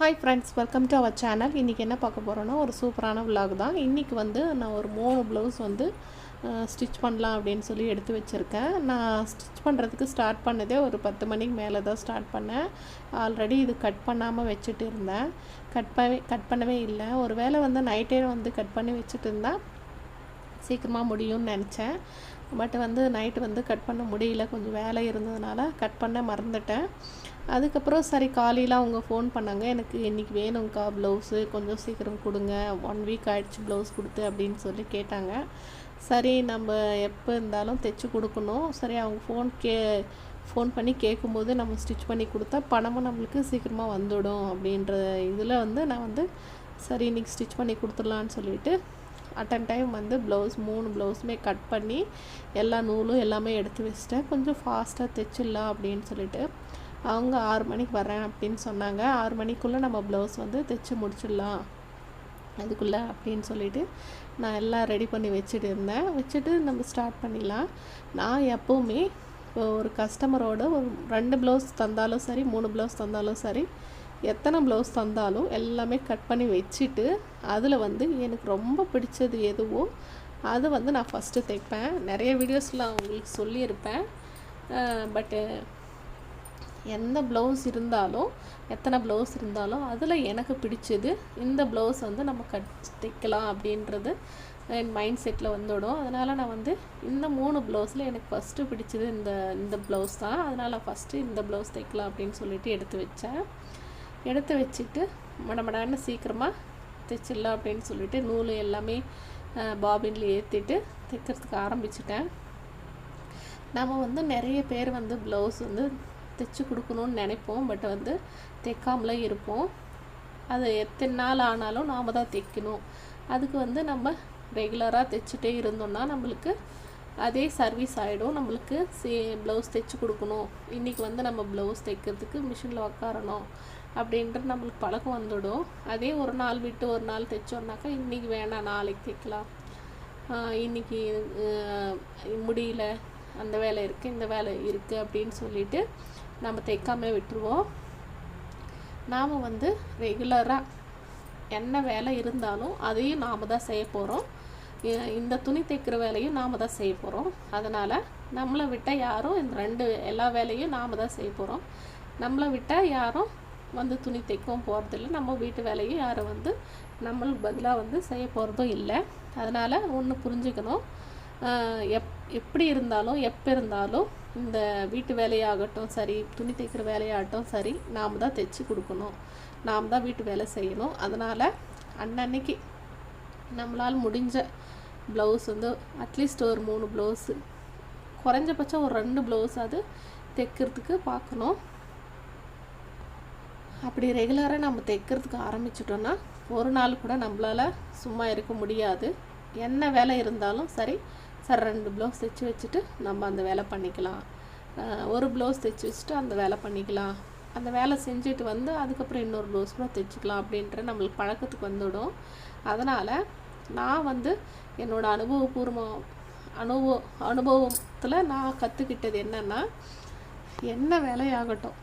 Hi friends welcome to our channel இன்றைக்கி என்ன பார்க்க போகிறோன்னா ஒரு சூப்பரான விலாக் தான். இன்றைக்கி வந்து நான் ஒரு மூணு ப்ளவுஸ் வந்து ஸ்டிச் பண்ணலாம் அப்படின்னு சொல்லி எடுத்து வச்சுருக்கேன். நான் ஸ்டிச் பண்ணுறதுக்கு ஸ்டார்ட் பண்ணதே ஒரு பத்து மணிக்கு மேலே தான் ஸ்டார்ட் பண்ணேன். ஆல்ரெடி இது கட் பண்ணாமல் வச்சுட்டு இருந்தேன். கட் பண்ணவே கட் பண்ணவே இல்லை. ஒரு வேளை வந்து நைட்டே வந்து கட் பண்ணி வச்சுட்டு இருந்தால் சீக்கிரமாக முடியும்னு நினச்சேன். பட் வந்து நைட்டு வந்து கட் பண்ண முடியல. கொஞ்சம் வேலை இருந்ததுனால கட் பண்ண மறந்துட்டேன். அதுக்கப்புறம் சரி காலையில் அவங்க ஃபோன் பண்ணாங்க. எனக்கு இன்றைக்கி வேணுங்க்கா ப்ளவுஸு கொஞ்சம் சீக்கிரம் கொடுங்க. ஒன் வீக் ஆகிடுச்சு ப்ளவுஸ் கொடுத்து அப்படின்னு சொல்லி கேட்டாங்க. சரி நம்ம எப்போ இருந்தாலும் தைச்சி கொடுக்கணும். சரி அவங்க ஃபோன் கே ஃபோன் பண்ணி கேட்கும்போது நம்ம ஸ்டிச் பண்ணி கொடுத்தா பணமும் நம்மளுக்கு சீக்கிரமாக வந்துடும் அப்படின்ற இதில் வந்து நான் வந்து சரி இன்றைக்கி ஸ்டிச் பண்ணி கொடுத்துடலான்னு சொல்லிட்டு அட்டன் டைம் வந்து ப்ளவுஸ் மூணு ப்ளவுஸுமே கட் பண்ணி எல்லா நூலும் எல்லாமே எடுத்து வச்சிட்டேன். கொஞ்சம் ஃபாஸ்ட்டாக தைச்சிடலாம் அப்படின்னு சொல்லிட்டு அவங்க ஆறு மணிக்கு வரேன் அப்படின்னு சொன்னாங்க. ஆறு மணிக்குள்ளே நம்ம ப்ளவுஸ் வந்து தைச்சி முடிச்சிடலாம். அதுக்குள்ளே அப்படின்னு சொல்லிட்டு நான் எல்லாம் ரெடி பண்ணி வச்சுட்டு இருந்தேன். வச்சுட்டு நம்ம ஸ்டார்ட் பண்ணிடலாம். நான் எப்போவுமே இப்போ ஒரு கஸ்டமரோட ஒரு ரெண்டு ப்ளவுஸ் தந்தாலும் சரி மூணு ப்ளவுஸ் தந்தாலும் சரி எத்தனை ப்ளவுஸ் தந்தாலும் எல்லாமே கட் பண்ணி வச்சுட்டு அதில் வந்து எனக்கு ரொம்ப பிடிச்சது எதுவோ அது வந்து நான் ஃபஸ்ட்டு தைப்பேன். நிறைய வீடியோஸ்லாம் உங்களுக்கு சொல்லியிருப்பேன். பட்டு எந்த ப்ளவுஸ் இருந்தாலும் எத்தனை ப்ளவுஸ் இருந்தாலும் அதில் எனக்கு பிடிச்சது இந்த ப்ளவுஸ் வந்து நம்ம கட் தைக்கலாம் அப்படின்றது என் மைண்ட் செட்டில் வந்துவிடும் அதனால் நான் வந்து இந்த மூணு ப்ளவுஸில் எனக்கு ஃபஸ்ட்டு பிடிச்சது இந்த இந்த ப்ளவுஸ் தான். அதனால் ஃபஸ்ட்டு இந்த ப்ளவுஸ் தைக்கலாம் அப்படின்னு சொல்லிட்டு எடுத்து வச்சேன். எடுத்து வச்சுட்டு மடமடான்னு சீக்கிரமாக தைச்சிடலாம் அப்படின்னு சொல்லிட்டு நூல் எல்லாமே பாபின்ல ஏற்றிட்டு தைக்கிறதுக்கு ஆரம்பிச்சிட்டேன். நம்ம வந்து நிறைய பேர் வந்து ப்ளவுஸ் வந்து தைச்சி கொடுக்கணுன்னு நினைப்போம். பட் வந்து தைக்காமலே இருப்போம். அது எத்தனை நாள் ஆனாலும் நாம் தான் தைக்கணும். அதுக்கு வந்து நம்ம ரெகுலராக தைச்சிட்டே இருந்தோம்னா நம்மளுக்கு அதே சர்வீஸ் ஆகிடும் நம்மளுக்கு சே ப்ளவுஸ் தைச்சி கொடுக்கணும். இன்றைக்கி வந்து நம்ம ப்ளவுஸ் தைக்கிறதுக்கு மிஷினில் உக்காரணும் அப்படின்ற நம்மளுக்கு பழக்கம் வந்துடும். அதே ஒரு நாள் விட்டு ஒரு நாள் தைச்சோம்னாக்கா இன்றைக்கி வேணாம் நாளைக்கு தைக்கலாம். இன்றைக்கி முடியல அந்த வேலை இருக்குது இந்த வேலை இருக்குது அப்படின்னு சொல்லிட்டு நம்ம தைக்காம விட்டுருவோம். நாம் வந்து ரெகுலராக என்ன வேலை இருந்தாலும் அதையும் நாம் தான் செய்ய போகிறோம் இந்த துணி தைக்கிற வேலையும் நாம் தான் செய்ய போகிறோம் அதனால் நம்மளை விட்டால் யாரும் இந்த ரெண்டு எல்லா வேலையும் நாம் தான் செய்ய போகிறோம் நம்மளை விட்டால் யாரும் வந்து துணி தைக்கவும் போகிறதில்ல நம்ம வீட்டு வேலையும் யாரும் வந்து நம்மளுக்கு பதிலாக வந்து செய்ய போகிறதும் இல்லை. அதனால் ஒன்று புரிஞ்சுக்கணும். எப் எப்படி இருந்தாலும் எப்போ இருந்தாலும் இந்த வீட்டு வேலையாகட்டும் சரி துணி தைக்கிற வேலையாகட்டும் சரி நாம் தான் தைச்சி கொடுக்கணும். நாம் தான் வீட்டு வேலை செய்யணும். அதனால் அன்னன்னைக்கு நம்மளால் முடிஞ்ச ப்ளவுஸ் வந்து அட்லீஸ்ட் ஒரு மூணு ப்ளவுஸு குறைஞ்சபட்சம் ஒரு ரெண்டு ப்ளவுஸ் அது தைக்கிறதுக்கு பார்க்கணும். அப்படி ரெகுலராக நம்ம தைக்கிறதுக்கு ஆரம்பிச்சிட்டோன்னா ஒரு நாள் கூட நம்மளால் சும்மா இருக்க முடியாது. என்ன வேலை இருந்தாலும் சரி சார் ரெண்டு ப்ளவுஸ் தைச்சி வச்சுட்டு நம்ம அந்த வேலை பண்ணிக்கலாம். ஒரு ப்ளவுஸ் தைச்சி வச்சுட்டு அந்த வேலை பண்ணிக்கலாம். அந்த வேலை செஞ்சுட்டு வந்து அதுக்கப்புறம் இன்னொரு ப்ளவுஸ் கூட தைச்சிக்கலாம் அப்படின்ற நம்மளுக்கு பழக்கத்துக்கு வந்துவிடும் அதனால் நான் வந்து என்னோடய அனுபவபூர்வம் அனுபவ அனுபவத்தில் நான் கற்றுக்கிட்டது என்னென்னா என்ன வேலையாகட்டும்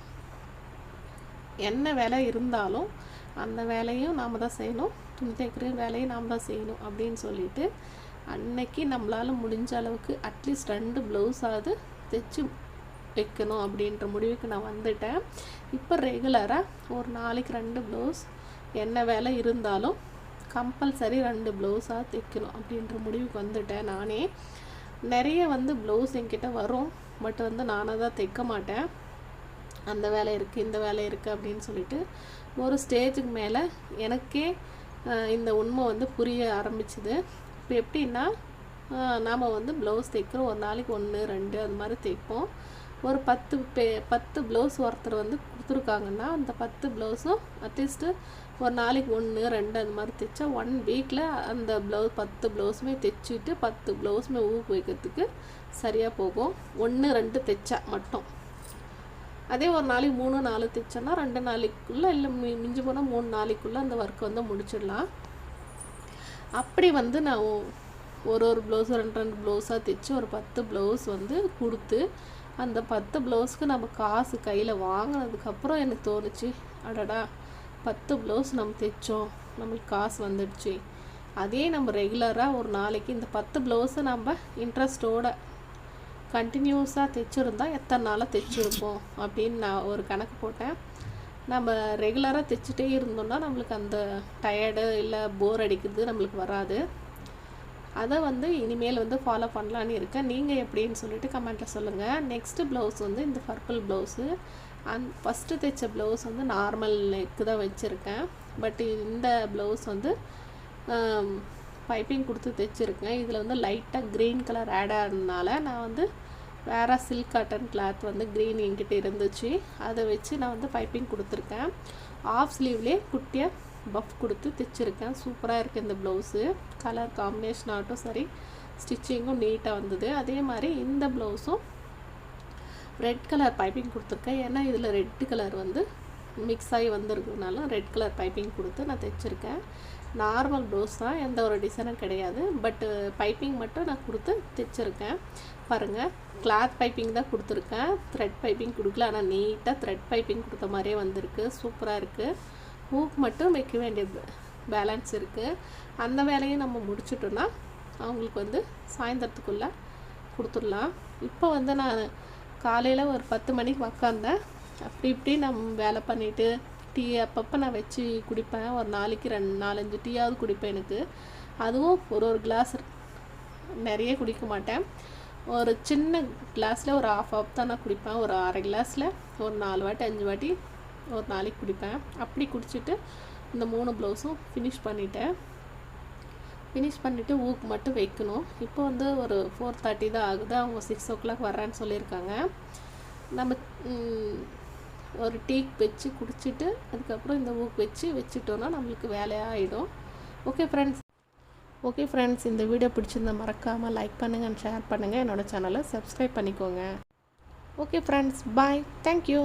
என்ன வேலை இருந்தாலும் அந்த வேலையும் நாம் தான் செய்யணும். துணி தைக்கிற வேலையும் நாம் தான் செய்யணும் அப்படின்னு சொல்லிட்டு அன்னைக்கு நம்மளால் முடிஞ்ச அளவுக்கு அட்லீஸ்ட் ரெண்டு ப்ளவுஸாவது தைச்சி வைக்கணும் அப்படின்ற முடிவுக்கு நான் வந்துட்டேன். இப்போ ரெகுலராக ஒரு நாளைக்கு ரெண்டு ப்ளவுஸ் என்ன வேலை இருந்தாலும் கம்பல்சரி ரெண்டு ப்ளவுஸாக தைக்கணும் அப்படின்ற முடிவுக்கு வந்துட்டேன் நானே. நிறைய வந்து ப்ளவுஸ் என்கிட்ட வரும் பட் வந்து நானாக தான் தைக்க மாட்டேன். அந்த வேலை இருக்குது இந்த வேலை இருக்குது அப்படின்னு சொல்லிட்டு ஒரு ஸ்டேஜுக்கு மேலே எனக்கே இந்த உண்மை வந்து புரிய ஆரம்பிச்சுது. இப்போ எப்படின்னா நாம் வந்து ப்ளவுஸ் தைக்கிறோம். ஒரு நாளைக்கு ஒன்று ரெண்டு அது மாதிரி தைப்போம். ஒரு பத்து பே பத்து ப்ளவுஸ் ஒருத்தர் வந்து கொடுத்துருக்காங்கன்னா அந்த பத்து ப்ளவுஸும் அட்லீஸ்ட்டு ஒரு நாளைக்கு ஒன்று ரெண்டு அந்த மாதிரி தைச்சா ஒன் வீக்கில் அந்த ப்ளவுஸ் பத்து ப்ளவுஸுமே தைச்சிட்டு பத்து ப்ளவுஸுமே ஊக்கு வைக்கிறதுக்கு சரியாக போகும். ஒன்று ரெண்டு தைச்சா மட்டும். அதே ஒரு நாளைக்கு மூணு நாலு தைச்சோன்னா ரெண்டு நாளைக்குள்ளே இல்லை மி மிஞ்சி போனால் மூணு நாளைக்குள்ளே அந்த ஒர்க்கை வந்து முடிச்சிடலாம். அப்படி வந்து நான் ஒரு ஒரு ப்ளவுஸ் ரெண்டு ரெண்டு ப்ளவுஸாக தைச்சி ஒரு பத்து ப்ளவுஸ் வந்து கொடுத்து அந்த பத்து ப்ளவுஸ்க்கு நம்ம காசு கையில் வாங்கினதுக்கப்புறம் எனக்கு தோணுச்சு அடடா பத்து ப்ளவுஸ் நம்ம தைச்சோம் நம்மளுக்கு காசு வந்துடுச்சு. அதே நம்ம ரெகுலராக ஒரு நாளைக்கு இந்த பத்து ப்ளவுஸை நம்ம இன்ட்ரெஸ்ட்டோட கண்டினியூஸாக தைச்சிருந்தா எத்தனை நாளாக தைச்சிருப்போம் அப்படின்னு நான் ஒரு கணக்கு போட்டேன். நம்ம ரெகுலராக தைச்சிட்டே இருந்தோம்னா நம்மளுக்கு அந்த டயர்டு இல்லை போர் அடிக்கிறது நம்மளுக்கு வராது. அதை வந்து இனிமேல் வந்து ஃபாலோ பண்ணலான்னு இருக்கேன். நீங்கள் எப்படின்னு சொல்லிட்டு கமெண்ட்டில் சொல்லுங்கள் நெக்ஸ்ட்டு ப்ளவுஸ் வந்து இந்த பர்பிள் ப்ளவுஸு அந் ஃபஸ்ட்டு தைச்ச ப்ளவுஸ் வந்து நார்மல் நெக்கு தான் வச்சுருக்கேன். பட் இந்த ப்ளவுஸ் வந்து பைப்பிங் கொடுத்து தைச்சிருக்கேன். இதில் வந்து லைட்டாக க்ரீன் கலர் ஆட் ஆனதுனால நான் வந்து வேறு சில்க் காட்டன் கிளாத் வந்து க்ரீன் என்கிட்ட இருந்துச்சு. அதை வச்சு நான் வந்து பைப்பிங் கொடுத்துருக்கேன். ஆஃப் ஸ்லீவ்லேயே குட்டியாக பஃப் கொடுத்து தைச்சிருக்கேன். சூப்பராக இருக்குது இந்த ப்ளவுஸு கலர் காம்பினேஷன் ஆகட்டும் சரி ஸ்டிச்சிங்கும் நீட்டாக வந்தது. அதே மாதிரி இந்த ப்ளவுஸும் ரெட் கலர் பைப்பிங் கொடுத்துருக்கேன். ஏன்னா இதில் ரெட் கலர் வந்து மிக்ஸ் ஆகி வந்திருக்கிறதுனால ரெட் கலர் பைப்பிங் கொடுத்து நான் தைச்சிருக்கேன். நார்மல் ப்ளவுஸ் தான் எந்த ஒரு டிசைனும் கிடையாது. பட்டு பைப்பிங் மட்டும் நான் கொடுத்து தைச்சிருக்கேன். பாருங்கள் கிளாத் பைப்பிங் தான் கொடுத்துருக்கேன். த்ரெட் பைப்பிங் கொடுக்கல ஆனால் நீட்டாக த்ரெட் பைப்பிங் கொடுத்த மாதிரியே வந்திருக்கு. சூப்பராக இருக்குது ஹூக் மட்டும் வைக்க வேண்டிய பேலன்ஸ் இருக்குது அந்த வேலையும் நம்ம முடிச்சிட்டோன்னா அவங்களுக்கு வந்து சாயந்தரத்துக்குள்ளே கொடுத்துடலாம். இப்போ வந்து நான் காலையில் ஒரு பத்து மணிக்கு உக்காந்தேன். அப்படி இப்படி நம்ம வேலை பண்ணிவிட்டு டீ அப்பப்போ நான் வச்சு குடிப்பேன். ஒரு நாளைக்கு ரெண்டு நாலஞ்சு டீயாவது குடிப்பேன் எனக்கு. அதுவும் ஒரு ஒரு கிளாஸ் நிறைய குடிக்க மாட்டேன். ஒரு சின்ன கிளாஸில் ஒரு ஆஃப் ஆஃப் தான் நான் குடிப்பேன். ஒரு அரை கிளாஸில் ஒரு நாலு வாட்டி அஞ்சு வாட்டி ஒரு நாளைக்கு குடிப்பேன். அப்படி குடிச்சிட்டு இந்த மூணு ப்ளவுஸும் ஃபினிஷ் பண்ணிட்டேன். ஃபினிஷ் பண்ணிவிட்டு ஊக்கு மட்டும் வைக்கணும். இப்போ வந்து ஒரு ஃபோர் தேர்ட்டி தான் ஆகுது. அவங்க சிக்ஸ் ஓ கிளாக் வர்றேன்னு சொல்லியிருக்காங்க. நம்ம ஒரு டீக் வச்சு குடிச்சிட்டு அதுக்கப்புறம் இந்த ஊக்கு வச்சு வச்சுட்டோன்னா நம்மளுக்கு வேலையாக ஆகிடும் ஓகே ஃப்ரெண்ட்ஸ் ஓகே ஃப்ரெண்ட்ஸ் இந்த வீடியோ பிடிச்சிருந்தா மறக்காமல் லைக் பண்ணுங்கள் ஷேர் பண்ணுங்கள் என்னோடய சேனலை சப்ஸ்கிரைப் பண்ணிக்கோங்க. Okay friends bye thank you